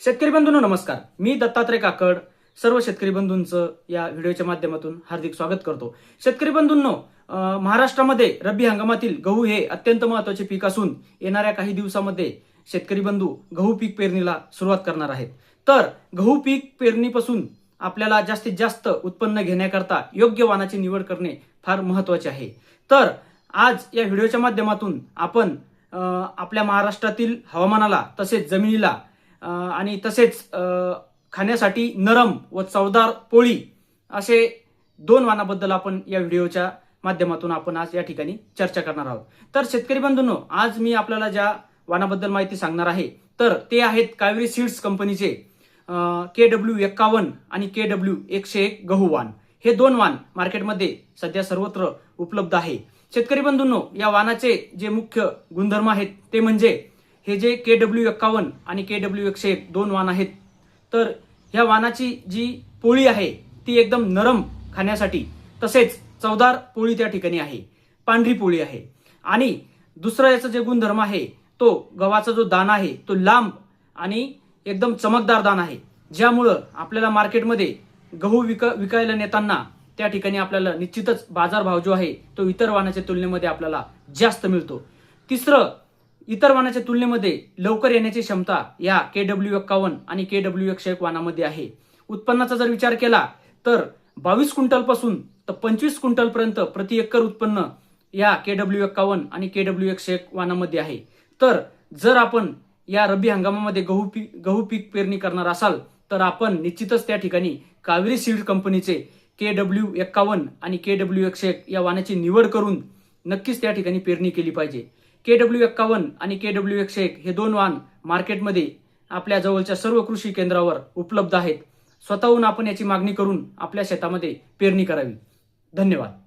शेतकरी बंधूंनो नमस्कार. मी दत्तात्रय काकड सर्व शेतकरी बंधूंचं या व्हिडिओच्या माध्यमातून हार्दिक स्वागत करतो. शेतकरी बंधूंनो महाराष्ट्रामध्ये रब्बी हंगामातील गहू हे अत्यंत महत्त्वाचे पीक असून येणाऱ्या काही दिवसामध्ये शेतकरी बंधू गहू पीक पेरणीला सुरुवात करणार आहेत. तर गहू पीक पेरणीपासून आपल्याला जास्तीत जास्त उत्पन्न घेण्याकरता योग्य वानाची निवड करणे फार महत्त्वाचे आहे. तर आज या व्हिडिओच्या माध्यमातून आपण आपल्या महाराष्ट्रातील हवामानाला तसेच जमिनीला आणि तसेच खाण्यासाठी नरम व चवदार पोळी असे दोन वाणाबद्दल आपण या व्हिडिओच्या माध्यमातून आपण आज या ठिकाणी चर्चा करणार आहोत. तर शेतकरी बंधूंनो आज मी आपल्याला ज्या वाणाबद्दल माहिती सांगणार आहे तर ते आहेत कावेरी सीड्स कंपनीचे के डब्ल्यू एक्कावन्न आणि के डब्ल्यू एकशे एक गहू वाण. हे दोन वाण मार्केटमध्ये सध्या सर्वत्र उपलब्ध आहे. शेतकरी बंधूंनो या वाणाचे जे मुख्य गुणधर्म आहेत ते म्हणजे हे जे के डब्ल्यू एक्कावन्न आणि के डब्ल्यू एकशे एक दोन वाण आहेत तर ह्या वाणाची जी पोळी आहे ती एकदम नरम खाण्यासाठी तसेच चवदार पोळी त्या ठिकाणी आहे पांढरी पोळी आहे. आणि दुसरं याचं जे गुणधर्म आहे तो गव्हाचा जो दाना आहे तो लांब आणि एकदम चमकदार दाना आहे ज्यामुळं आपल्याला मार्केटमध्ये गहू विक विकायला नेताना त्या ठिकाणी आपल्याला निश्चितच बाजारभाव जो आहे तो इतर वाणाच्या तुलनेमध्ये आपल्याला जास्त मिळतो. तिसरं इतर वाहनाच्या तुलनेमध्ये लवकर येण्याची क्षमता या के डब्ल्यू एक्कावन्न आणि के डब्ल्यू एकशे एक वाहनामध्ये आहे. उत्पन्नाचा जर विचार केला तर बावीस क्विंटलपासून तर पंचवीस क्विंटलपर्यंत प्रति एकर उत्पन्न या के डब्ल्यू एक्कावन्न आणि के डब्ल्यू एकशे एक वाहनामध्ये आहे. तर जर आपण या रब्बी हंगामामध्ये गहू पीक गहू पीक पेरणी करणार असाल तर आपण निश्चितच त्या ठिकाणी कावेरी सीड कंपनीचे के डब्ल्यू एक्कावन्न आणि के डब्ल्यू एकशे एक या वाहनाची निवड करून नक्कीच त्या ठिकाणी पेरणी केली पाहिजे. के डब्ल्यू एक्कावन्न आणि के डब्ल्यू एकशे एक हे दोन वाहन मार्केटमध्ये आपल्या जवळच्या सर्व कृषी केंद्रावर उपलब्ध आहेत. स्वतःहून आपण याची मागणी करून आपल्या शेतामध्ये पेरणी करावी. धन्यवाद.